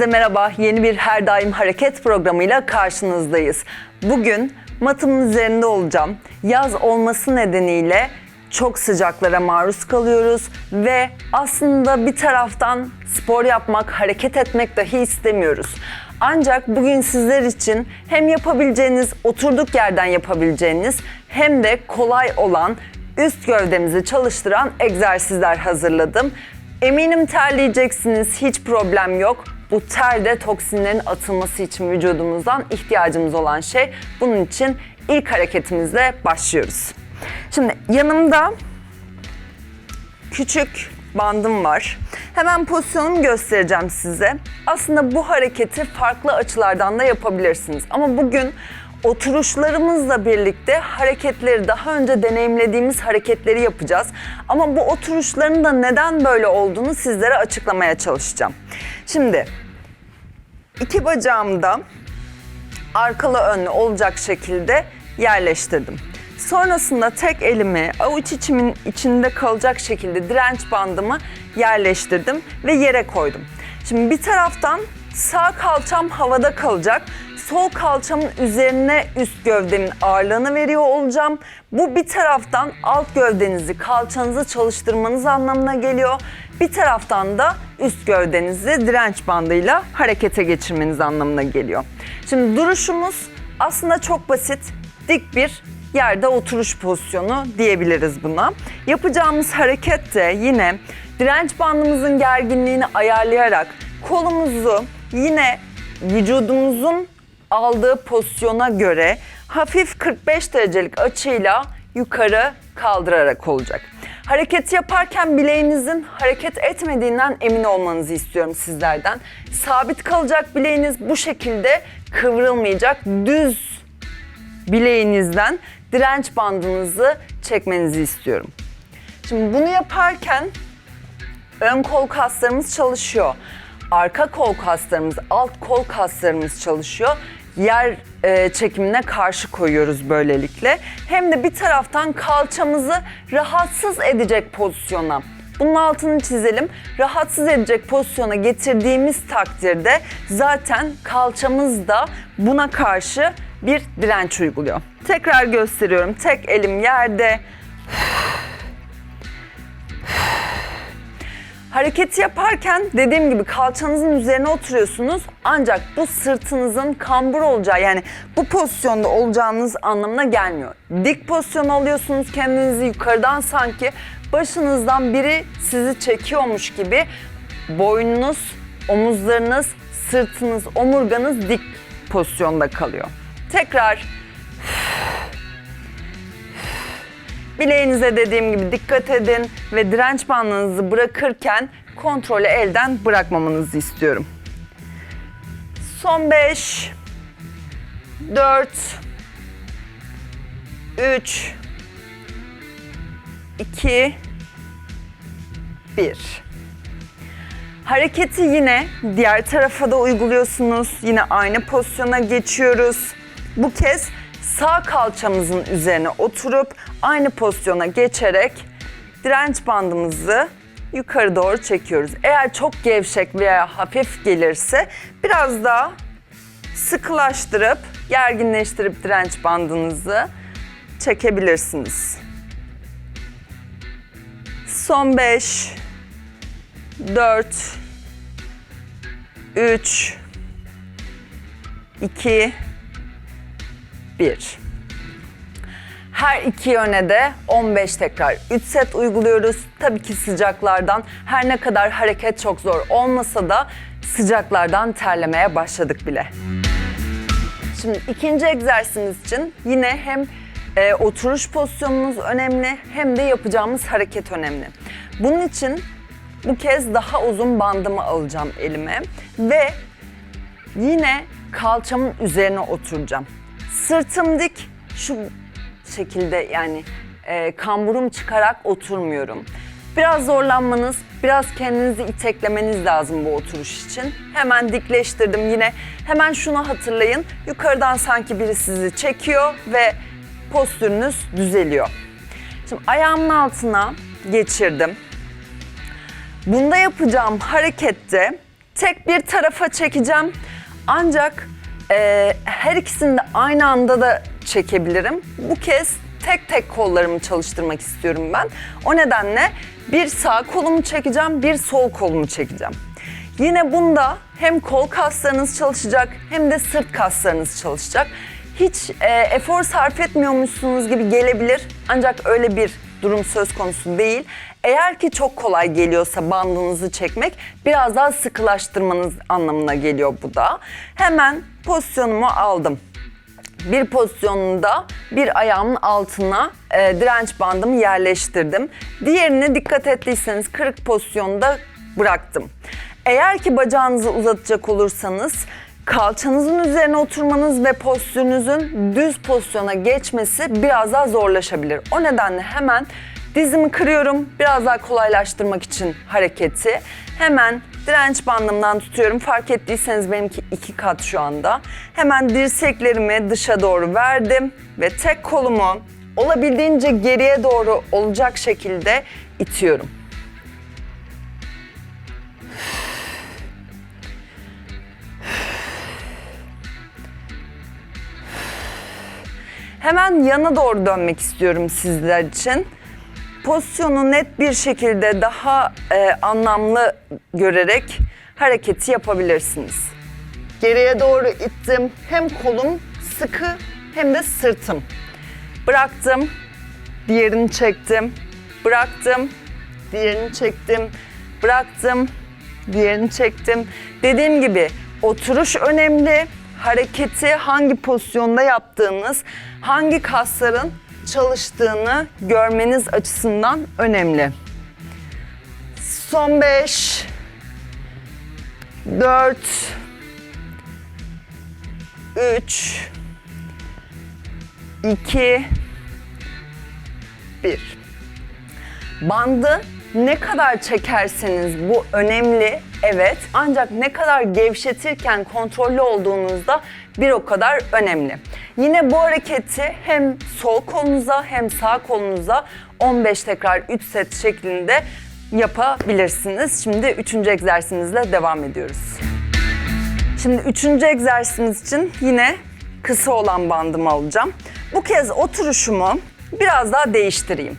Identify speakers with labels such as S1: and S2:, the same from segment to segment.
S1: Herkese merhaba. Yeni bir Her Daim Hareket programıyla karşınızdayız. Bugün matımın üzerinde olacağım. Yaz olması nedeniyle çok sıcaklara maruz kalıyoruz ve aslında bir taraftan spor yapmak, hareket etmek dahi istemiyoruz. Ancak bugün sizler için hem yapabileceğiniz, oturduk yerden yapabileceğiniz hem de kolay olan üst gövdemizi çalıştıran egzersizler hazırladım. Eminim terleyeceksiniz, hiç problem yok. Bu ter de toksinlerin atılması için vücudumuzdan ihtiyacımız olan şey. Bunun için ilk hareketimizle başlıyoruz. Şimdi yanımda küçük bandım var. Hemen pozisyonumu göstereceğim size. Aslında bu hareketi farklı açılardan da yapabilirsiniz. Ama bugün oturuşlarımızla birlikte hareketleri daha önce deneyimlediğimiz hareketleri yapacağız. Ama bu oturuşların da neden böyle olduğunu sizlere açıklamaya çalışacağım. Şimdi iki bacağımı da arkalı önlü olacak şekilde yerleştirdim. Sonrasında tek elimi avuç içimin içinde kalacak şekilde direnç bandımı yerleştirdim ve yere koydum. Şimdi bir taraftan sağ kalçam havada kalacak. Sol kalçamın üzerine üst gövdemin ağırlığını veriyor olacağım. Bu bir taraftan alt gövdenizi, kalçanızı çalıştırmanız anlamına geliyor. Bir taraftan da üst gövdenizi direnç bandıyla harekete geçirmeniz anlamına geliyor. Şimdi duruşumuz aslında çok basit. Dik bir yerde oturuş pozisyonu diyebiliriz buna. Yapacağımız hareket de yine direnç bandımızın gerginliğini ayarlayarak kolumuzu yine vücudumuzun aldığı pozisyona göre hafif 45 derecelik açıyla yukarı kaldırarak olacak. Hareketi yaparken bileğinizin hareket etmediğinden emin olmanızı istiyorum sizlerden. Sabit kalacak bileğiniz bu şekilde kıvrılmayacak. Düz bileğinizden direnç bandınızı çekmenizi istiyorum. Şimdi bunu yaparken ön kol kaslarımız çalışıyor. Arka kol kaslarımız, alt kol kaslarımız çalışıyor. Yer e, çekimine karşı koyuyoruz böylelikle. Hem de bir taraftan kalçamızı rahatsız edecek pozisyona bunun altını çizelim. Rahatsız edecek pozisyona getirdiğimiz takdirde zaten kalçamız da buna karşı bir direnç uyguluyor. Tekrar gösteriyorum. Tek elim yerde. Hareketi yaparken dediğim gibi kalçanızın üzerine oturuyorsunuz. Ancak bu sırtınızın kambur olacağı yani bu pozisyonda olacağınız anlamına gelmiyor. Dik pozisyon alıyorsunuz kendinizi yukarıdan sanki başınızdan biri sizi çekiyormuş gibi boynunuz, omuzlarınız, sırtınız, omurganız dik pozisyonda kalıyor. Tekrar Bileğinize dediğim gibi dikkat edin ve direnç bandınızı bırakırken kontrolü elden bırakmamanızı istiyorum. Son 5 4 3 2 1 Hareketi yine diğer tarafa da uyguluyorsunuz. Yine aynı pozisyona geçiyoruz. Bu kez sağ kalçamızın üzerine oturup aynı pozisyona geçerek direnç bandımızı yukarı doğru çekiyoruz. Eğer çok gevşek veya hafif gelirse biraz daha sıkılaştırıp, gerginleştirip direnç bandınızı çekebilirsiniz. Son 5 4 3 2 1 her iki yöne de 15 tekrar 3 set uyguluyoruz. Tabii ki sıcaklardan her ne kadar hareket çok zor olmasa da sıcaklardan terlemeye başladık bile. Şimdi ikinci egzersizimiz için yine hem e, oturuş pozisyonumuz önemli hem de yapacağımız hareket önemli. Bunun için bu kez daha uzun bandımı alacağım elime ve yine kalçamın üzerine oturacağım. Sırtım dik, şu şekilde yani e, kamburum çıkarak oturmuyorum. Biraz zorlanmanız, biraz kendinizi iteklemeniz lazım bu oturuş için. Hemen dikleştirdim yine. Hemen şunu hatırlayın. Yukarıdan sanki biri sizi çekiyor ve postürünüz düzeliyor. Şimdi ayağımın altına geçirdim. Bunda yapacağım harekette tek bir tarafa çekeceğim. Ancak e, her ikisini de aynı anda da çekebilirim. Bu kez tek tek kollarımı çalıştırmak istiyorum ben. O nedenle bir sağ kolumu çekeceğim, bir sol kolumu çekeceğim. Yine bunda hem kol kaslarınız çalışacak hem de sırt kaslarınız çalışacak. Hiç e, efor sarf etmiyormuşsunuz gibi gelebilir ancak öyle bir durum söz konusu değil. Eğer ki çok kolay geliyorsa bandınızı çekmek biraz daha sıkılaştırmanız anlamına geliyor bu da. Hemen pozisyonumu aldım. Bir pozisyonunda bir ayağımın altına e, direnç bandımı yerleştirdim. Diğerini dikkat ettiyseniz kırık pozisyonda bıraktım. Eğer ki bacağınızı uzatacak olursanız kalçanızın üzerine oturmanız ve postürünüzün düz pozisyona geçmesi biraz daha zorlaşabilir. O nedenle hemen dizimi kırıyorum. Biraz daha kolaylaştırmak için hareketi. Hemen direnç bandımdan tutuyorum. Fark ettiyseniz benimki iki kat şu anda. Hemen dirseklerimi dışa doğru verdim ve tek kolumu olabildiğince geriye doğru olacak şekilde itiyorum. Hemen yana doğru dönmek istiyorum sizler için. Pozisyonu net bir şekilde daha e, anlamlı görerek hareketi yapabilirsiniz. Geriye doğru ittim. Hem kolum sıkı hem de sırtım. Bıraktım. Diğerini çektim. Bıraktım. Diğerini çektim. Bıraktım. Diğerini çektim. Dediğim gibi oturuş önemli. Hareketi hangi pozisyonda yaptığınız, hangi kasların çalıştığını görmeniz açısından önemli. Son 5 4 3 2 1 Bandı ne kadar çekerseniz bu önemli evet ancak ne kadar gevşetirken kontrollü olduğunuzda bir o kadar önemli. Yine bu hareketi hem sol kolunuza hem sağ kolunuza 15 tekrar 3 set şeklinde yapabilirsiniz. Şimdi üçüncü egzersizimizle devam ediyoruz. Şimdi üçüncü egzersizimiz için yine kısa olan bandımı alacağım. Bu kez oturuşumu biraz daha değiştireyim.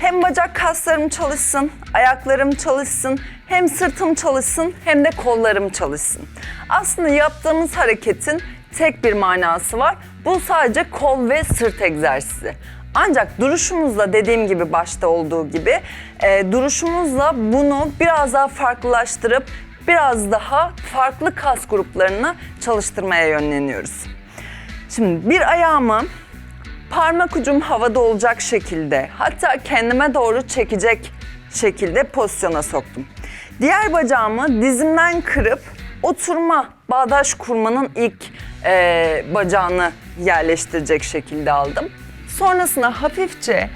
S1: Hem bacak kaslarım çalışsın, ayaklarım çalışsın, hem sırtım çalışsın hem de kollarım çalışsın. Aslında yaptığımız hareketin tek bir manası var. Bu sadece kol ve sırt egzersizi. Ancak duruşumuzla dediğim gibi başta olduğu gibi e, duruşumuzla bunu biraz daha farklılaştırıp biraz daha farklı kas gruplarını çalıştırmaya yönleniyoruz. Şimdi bir ayağımı parmak ucum havada olacak şekilde hatta kendime doğru çekecek şekilde pozisyona soktum. Diğer bacağımı dizimden kırıp oturma, bağdaş kurmanın ilk eee, bacağını yerleştirecek şekilde aldım. Sonrasında hafifçe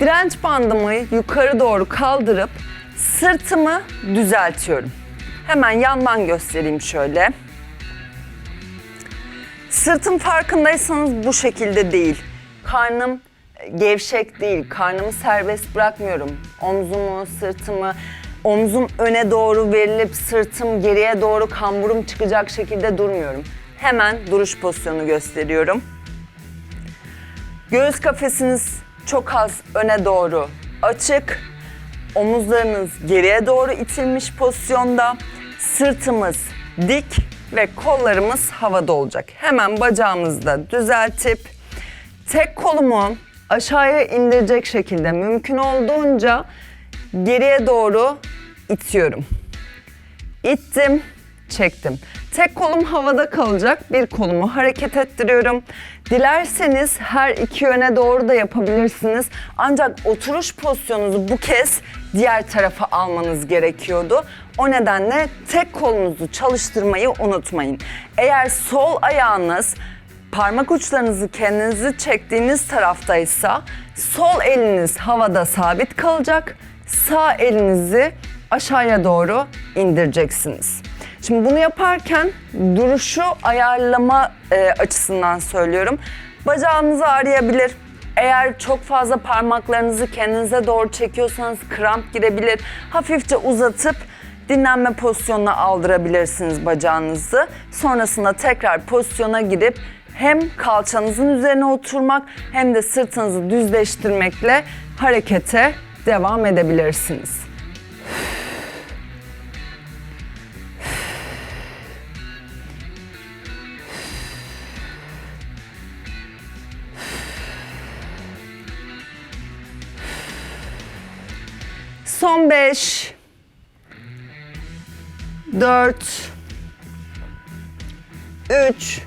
S1: direnç bandımı yukarı doğru kaldırıp sırtımı düzeltiyorum. Hemen yandan göstereyim şöyle. Sırtım farkındaysanız bu şekilde değil. Karnım gevşek değil. Karnımı serbest bırakmıyorum. Omzumu, sırtımı, omzum öne doğru verilip sırtım geriye doğru kamburum çıkacak şekilde durmuyorum. Hemen duruş pozisyonu gösteriyorum. Göğüs kafesiniz çok az öne doğru açık. Omuzlarınız geriye doğru itilmiş pozisyonda. Sırtımız dik ve kollarımız havada olacak. Hemen bacağımızı da düzeltip tek kolumu aşağıya indirecek şekilde mümkün olduğunca geriye doğru itiyorum. İttim, çektim. Tek kolum havada kalacak, bir kolumu hareket ettiriyorum. Dilerseniz her iki yöne doğru da yapabilirsiniz. Ancak oturuş pozisyonunuzu bu kez diğer tarafa almanız gerekiyordu. O nedenle tek kolunuzu çalıştırmayı unutmayın. Eğer sol ayağınız parmak uçlarınızı kendinizi çektiğiniz taraftaysa sol eliniz havada sabit kalacak. Sağ elinizi aşağıya doğru indireceksiniz. Şimdi bunu yaparken duruşu ayarlama e, açısından söylüyorum. Bacağınız ağrıyabilir. Eğer çok fazla parmaklarınızı kendinize doğru çekiyorsanız kramp girebilir. Hafifçe uzatıp dinlenme pozisyonuna aldırabilirsiniz bacağınızı. Sonrasında tekrar pozisyona girip hem kalçanızın üzerine oturmak hem de sırtınızı düzleştirmekle harekete devam edebilirsiniz. Son 5 4 3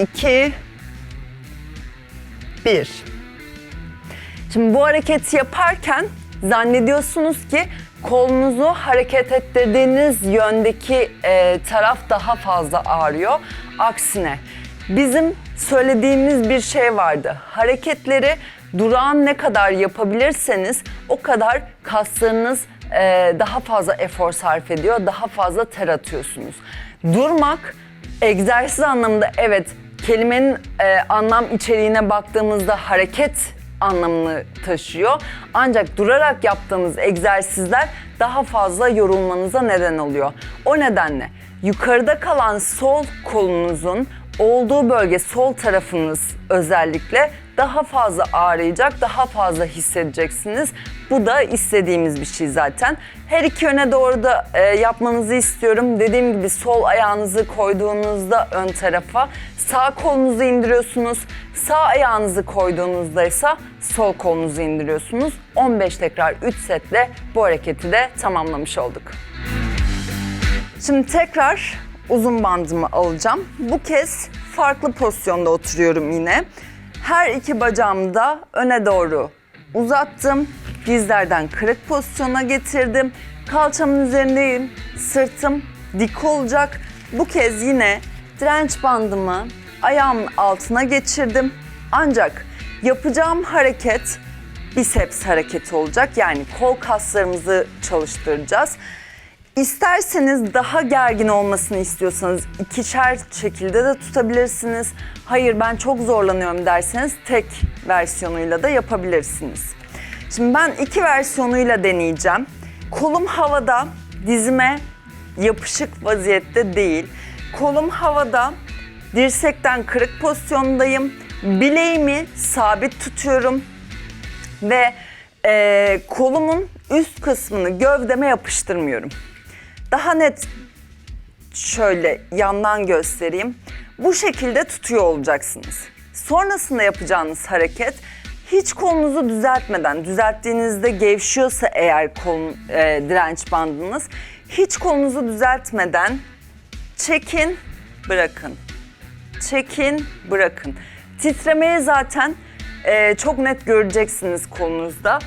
S1: 2 1 Şimdi bu hareketi yaparken zannediyorsunuz ki kolunuzu hareket ettirdiğiniz yöndeki e, taraf daha fazla ağrıyor. Aksine bizim söylediğimiz bir şey vardı. Hareketleri durağan ne kadar yapabilirseniz o kadar kaslarınız e, daha fazla efor sarf ediyor, daha fazla ter atıyorsunuz. Durmak egzersiz anlamında evet kelimenin e, anlam içeriğine baktığımızda hareket anlamını taşıyor. Ancak durarak yaptığımız egzersizler daha fazla yorulmanıza neden oluyor. O nedenle yukarıda kalan sol kolunuzun olduğu bölge sol tarafınız özellikle daha fazla ağrıyacak, daha fazla hissedeceksiniz. Bu da istediğimiz bir şey zaten. Her iki yöne doğru da e, yapmanızı istiyorum. Dediğim gibi sol ayağınızı koyduğunuzda ön tarafa sağ kolunuzu indiriyorsunuz. Sağ ayağınızı koyduğunuzda ise sol kolunuzu indiriyorsunuz. 15 tekrar 3 setle bu hareketi de tamamlamış olduk. Şimdi tekrar uzun bandımı alacağım. Bu kez farklı pozisyonda oturuyorum yine. Her iki bacağımı da öne doğru uzattım. Dizlerden kırık pozisyona getirdim. Kalçamın üzerindeyim. Sırtım dik olacak. Bu kez yine direnç bandımı ayağımın altına geçirdim. Ancak yapacağım hareket biceps hareketi olacak. Yani kol kaslarımızı çalıştıracağız. İsterseniz daha gergin olmasını istiyorsanız ikişer şekilde de tutabilirsiniz. Hayır ben çok zorlanıyorum derseniz tek versiyonuyla da yapabilirsiniz. Şimdi ben iki versiyonuyla deneyeceğim. Kolum havada, dizime yapışık vaziyette değil. Kolum havada, dirsekten kırık pozisyondayım. Bileğimi sabit tutuyorum ve eee, kolumun üst kısmını gövdeme yapıştırmıyorum. Daha net şöyle yandan göstereyim. Bu şekilde tutuyor olacaksınız. Sonrasında yapacağınız hareket hiç kolunuzu düzeltmeden, düzelttiğinizde gevşiyorsa eğer kolun, e, direnç bandınız, hiç kolunuzu düzeltmeden çekin, bırakın. Çekin, bırakın. Titremeyi zaten e, çok net göreceksiniz kolunuzda.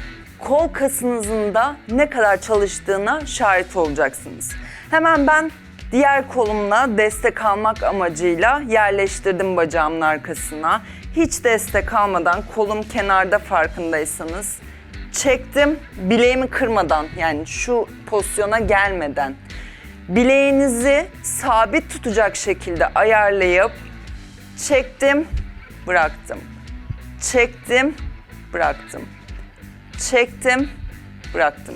S1: Kol kasınızın da ne kadar çalıştığına şahit olacaksınız. Hemen ben diğer kolumla destek almak amacıyla yerleştirdim bacağımın arkasına. Hiç destek almadan kolum kenarda farkındaysanız çektim bileğimi kırmadan yani şu pozisyona gelmeden bileğinizi sabit tutacak şekilde ayarlayıp çektim, bıraktım. Çektim, bıraktım. Çektim, bıraktım.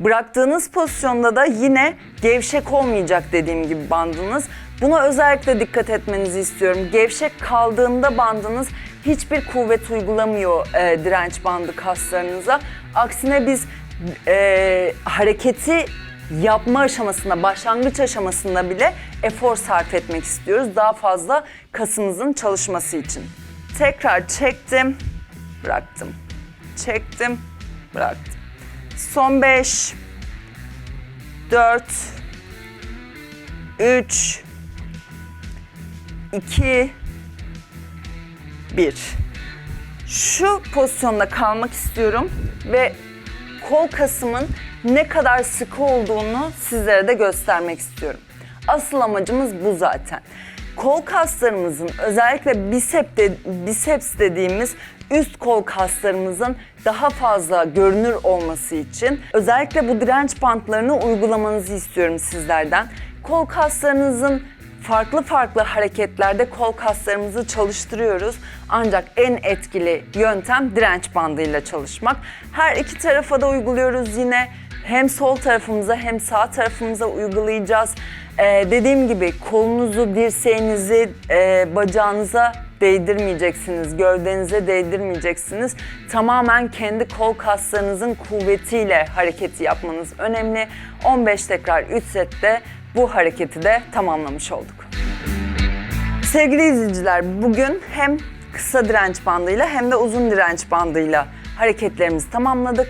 S1: Bıraktığınız pozisyonda da yine gevşek olmayacak dediğim gibi bandınız. Buna özellikle dikkat etmenizi istiyorum. Gevşek kaldığında bandınız hiçbir kuvvet uygulamıyor e, direnç bandı kaslarınıza. Aksine biz e, hareketi yapma aşamasında, başlangıç aşamasında bile efor sarf etmek istiyoruz. Daha fazla kasımızın çalışması için. Tekrar çektim, bıraktım. Çektim, bıraktım. Son 5, 4, 3, 2, 1. Şu pozisyonda kalmak istiyorum ve kol kasımın ne kadar sıkı olduğunu sizlere de göstermek istiyorum. Asıl amacımız bu zaten. Kol kaslarımızın özellikle bisep de, biceps dediğimiz üst kol kaslarımızın daha fazla görünür olması için özellikle bu direnç bantlarını uygulamanızı istiyorum sizlerden. Kol kaslarınızın farklı farklı hareketlerde kol kaslarımızı çalıştırıyoruz. Ancak en etkili yöntem direnç bandıyla çalışmak. Her iki tarafa da uyguluyoruz yine. hem sol tarafımıza hem sağ tarafımıza uygulayacağız. Ee, dediğim gibi kolunuzu, dirseğinizi, e, bacağınıza değdirmeyeceksiniz, gövdenize değdirmeyeceksiniz. Tamamen kendi kol kaslarınızın kuvvetiyle hareketi yapmanız önemli. 15 tekrar 3 sette bu hareketi de tamamlamış olduk. Sevgili izleyiciler, bugün hem kısa direnç bandıyla hem de uzun direnç bandıyla hareketlerimizi tamamladık.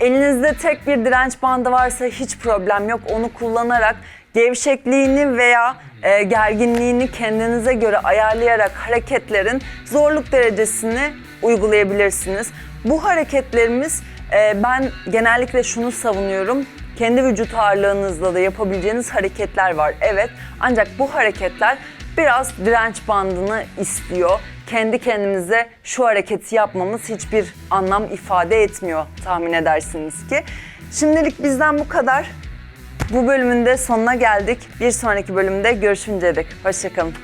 S1: Elinizde tek bir direnç bandı varsa hiç problem yok. Onu kullanarak gevşekliğini veya e, gerginliğini kendinize göre ayarlayarak hareketlerin zorluk derecesini uygulayabilirsiniz. Bu hareketlerimiz e, ben genellikle şunu savunuyorum. Kendi vücut ağırlığınızla da yapabileceğiniz hareketler var. Evet ancak bu hareketler biraz direnç bandını istiyor. Kendi kendimize şu hareketi yapmamız hiçbir anlam ifade etmiyor tahmin edersiniz ki. Şimdilik bizden bu kadar. Bu bölümün de sonuna geldik. Bir sonraki bölümde görüşünceye dek. Hoşçakalın.